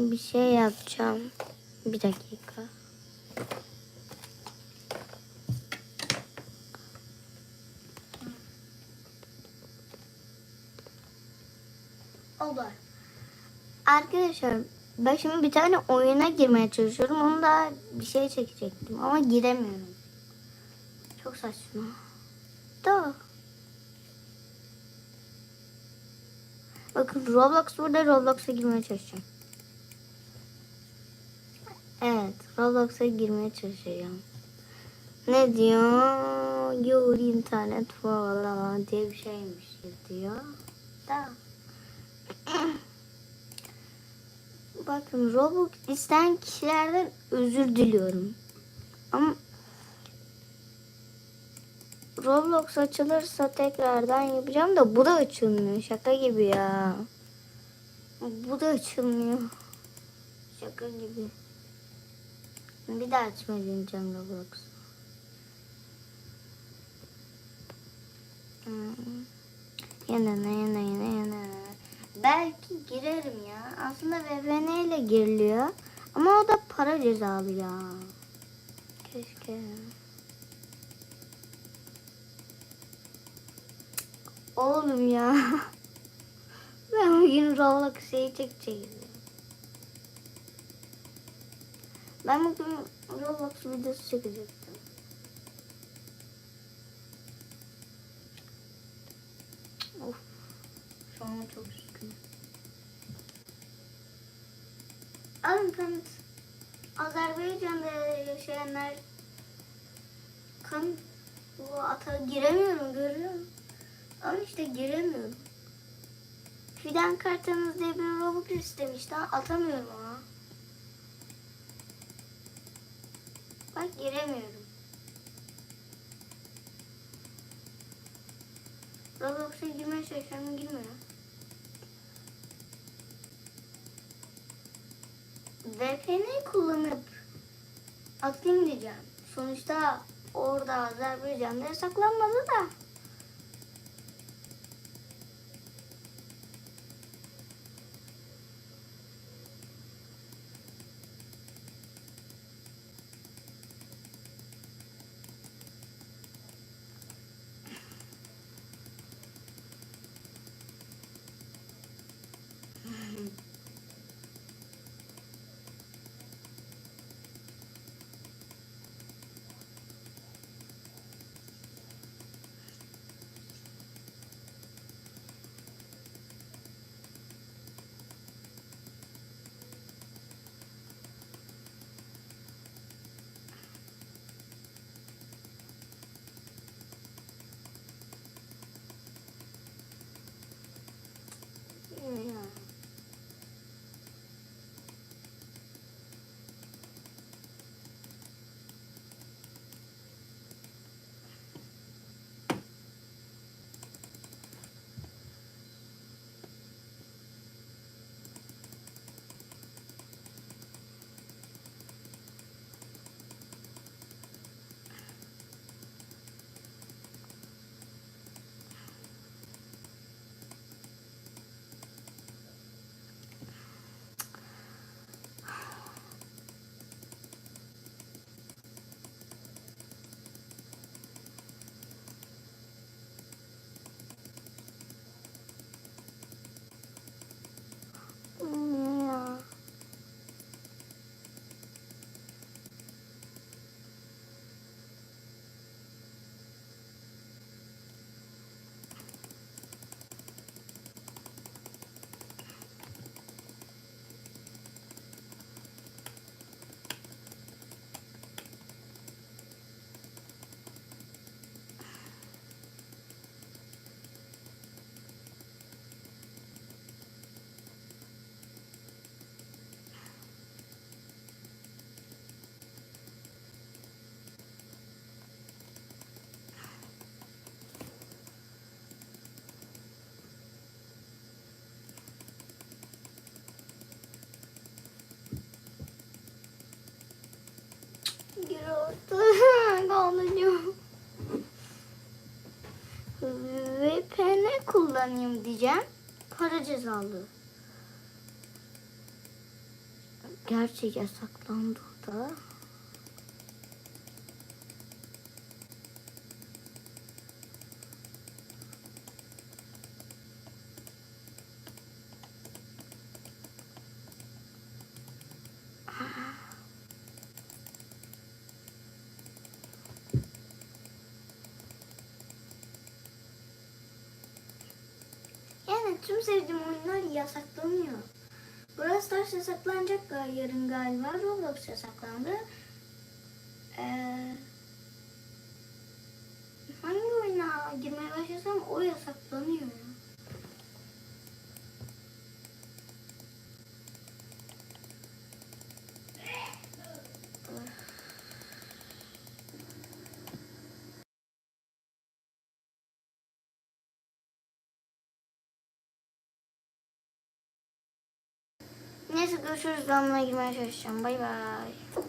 bir şey yapacağım. Bir dakika. Oldu. Arkadaşlar ben şimdi bir tane oyuna girmeye çalışıyorum. Onu da bir şey çekecektim ama giremiyorum. Çok saçma. Da. Bakın Roblox burada Roblox'a girmeye çalışacağım. Evet Roblox'a girmeye çalışacağım. Ne diyor? Your internet falan diye bir şeymiş diyor. Da. Bakın Roblox isteyen kişilerden özür diliyorum. Ama Roblox açılırsa tekrardan yapacağım da bu da açılmıyor. Şaka gibi ya. Bu da açılmıyor. Şaka gibi. Bir daha açmayı deneyeceğim Roblox. Hmm. Yana yana yana yana. Belki girerim ya. Aslında VPN ile giriliyor. Ama o da para cezalı ya. Keşke. Oğlum ya. Ben bugün Roblox şeyi çekeceğim. Ben bugün Roblox videosu çekecektim. Of. Şu an çok üzgünüm. Alın kanıt. Azerbaycan'da yaşayanlar kan bu ata giremiyorum görüyorum. Ama işte giremiyorum. Fidan kartınız diye bir Robux istemişti. Atamıyorum ama. Bak giremiyorum. Roblox'a girmeye çalışıyorum girmiyor. VPN kullanıp atayım diyeceğim. Sonuçta orada Azerbaycan'da yasaklanmadı da. Ağlayacağım. VPN kullanayım diyeceğim. Para cezalı. Gerçi yasaklandı da. Tüm sevdiğim oyunlar yasaklanıyor. Brawl Stars yasaklanacak yarın galiba. Roblox yasaklandı. Ee, hangi oyuna girmeye başlasam o yasaklanıyor. Neyse görüşürüz. Ben buna girmeye çalışacağım. Bay bay.